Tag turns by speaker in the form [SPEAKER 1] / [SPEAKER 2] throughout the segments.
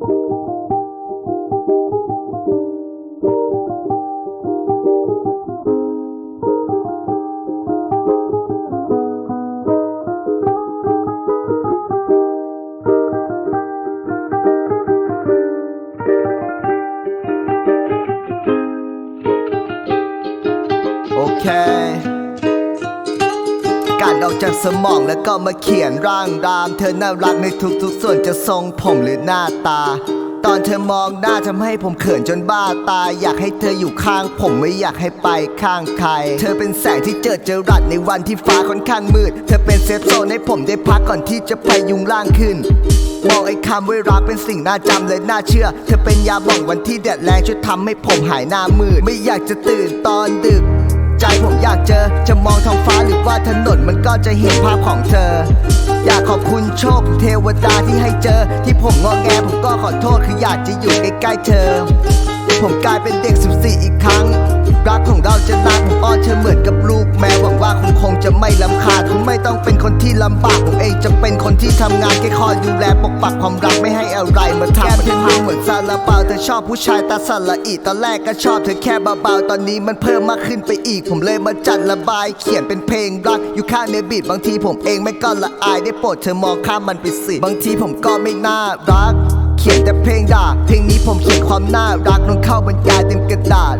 [SPEAKER 1] โอเค การออกจากสมองแล้วก็มาเขียนร่างราม เธอน่ารักในทุกๆ ส่วนจะทรงผมหรือหน้าตา ตอนเธอมองหน้าทำให้ผมเขินจนบ้าตาย อยากให้เธออยู่ข้างผมไม่อยากให้ไปข้างใคร เธอเป็นแสงที่เจิดจรัสในวันที่ฟ้าค่อนข้างมืด เธอเป็นเซฟโซนให้ผมได้พักก่อนที่จะไปยุงล่างขึ้นมองไอ้คำว่ารักเป็นสิ่งน่าจำเลยน่าเชื่อ เธอเป็นยาบ่องวันที่แดดแรงช่วยทำให้ผมหายหน้ามืด ไม่อยากจะตื่นตอนดึก ใจผมอยากเจอ จะมองท้องฟ้าหรือว่าถนนมันก็จะเห็นภาพของเธอ อยากขอบคุณโชคเทวดาที่ให้เจอ ที่ผมงอแงผมก็ขอโทษคืออยากจะอยู่ใกล้ๆเธอ ผมกลายเป็นเด็ก14อีกครั้ง รักของเราจะนานผมอ้อนเธอเหมือนกับลูกแมวหวังว่าคุณคงจะไม่ลำคาญคุณไม่ต้องเป็นคนที่ลำบากผมเองจะเป็นคนที่ทำงานแค่คอยดูแลปกปักความรักไม่ให้อะไรมาทำแก้มเธอดูเหมือนซาลาเปาเธอชอบผู้ชายตาสละอีตอนแรกก็ชอบเธอแค่เบาๆตอนนี้มันเพิ่มมากขึ้นไปอีก ผมเลยมาจัดระบาย เขียนเป็นเพลงรักอยู่ข้างในบีทบางทีผมเองไม่ก็ละอายได้โปรดเธอมองข้ามมันไปสิบางทีผมก็ไม่น่ารัก เขียนแต่เพลงด่าเพลงนี้ผมเขียนความน่ารักลงเข้าบรรยายเต็มกระดาษ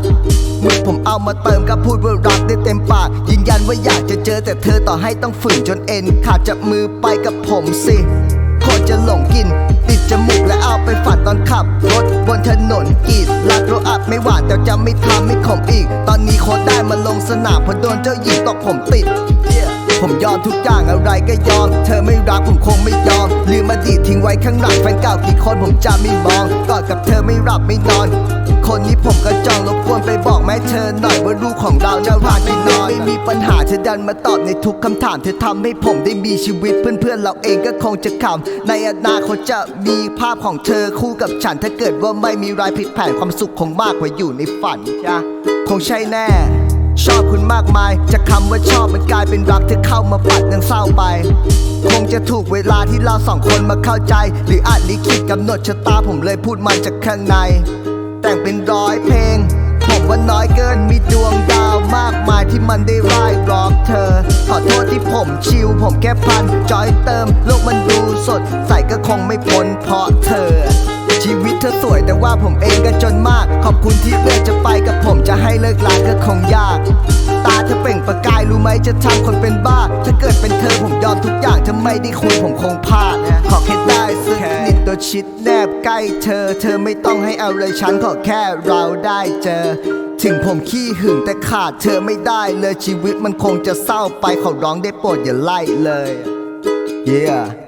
[SPEAKER 1] เมื่อผมเอามาเติมก็พูดว่ารักได้เต็มปาก ยืนยันว่าอยากจะเจอแต่เธอต่อให้ต้องฝืนจนเอ็น ขาดจับมือไปกับผมสิโคตรจะหลงกิน ติดจมูกและเอาไปฝันตอนขับ รถบนถนนกีดรักเราอัดไม่หวานแต่จะไม่ทำไม่ขมอีก ตอนนี้โคตรได้มาลงสนามเพอโดนเจ้าหญิงตกผมติด ผมยอมทุกอย่างอะไรก็ยอม เธอไม่รักผมคงไม่ยอม ลืมอดีตทิ้งไว้ข้างหลังแฟนเก่ากี่คนผมจะไม่มองกอดกับเธอไม่หลับไม่นอน คนนี้ผมก็จองรบกวนไปบอกแม่เธอหน่อยว่าลูกของเราจะรักไม่นอนไม่มีปัญหาเธอดันมาตอบในทุกคำถาม เธอทำให้ผมได้มีชีวิตเพื่อนๆเราเองก็คงจะขำในอนาคตจะมีภาพของเธอคู่กับฉัน ถ้าเกิดว่าไม่มีรายผิดแผนความสุขคงมากกว่าอยู่ในฝันจ้ะคงใช่แน่ ชอบคุณมากมาย จากคำว่าชอบมันกลายเป็นรักเธอเข้ามาปัดยังเศร้าไป คงจะถูกเวลาที่เราสองคนมาเข้าใจ หรืออาจลิขิตกำหนดชะตาผมเลยพูดมาจากข้างใน แต่งเป็นร้อยเพลง ผมว่าน้อยเกินมีดวงดาวมากมายที่มันได้ร่ายร้องเธอ ขอโทษที่ผมชิว ผมแค่พันจอยเติม โลกมันดูสด ใสก็คงไม่พ้นเพราะเธอ ชีวิตเธอสวยแต่ว่าผมเองก็จนมาก ขอบคุณที่เลือกจะไปกับผม จะให้เลิกลาก็คงยาก ตาเธอเปล่งประกายรู้ไหมจะทำคนเป็นบ้า ถ้าเกิดเป็นเธอผมยอมทุกอย่างถ้าไม่ได้คุยผมคงพลาด ขอแค่ได้สักนิดตัวชิดแนบใกล้เธอ เธอไม่ต้องให้เอาเลยฉันขอแค่เราได้เจอ ถึงผมขี้หึงแต่ขาดเธอไม่ได้เลยชีวิตมันคงจะเศร้าไปขอร้องได้โปรดอย่าไล่เลย yeah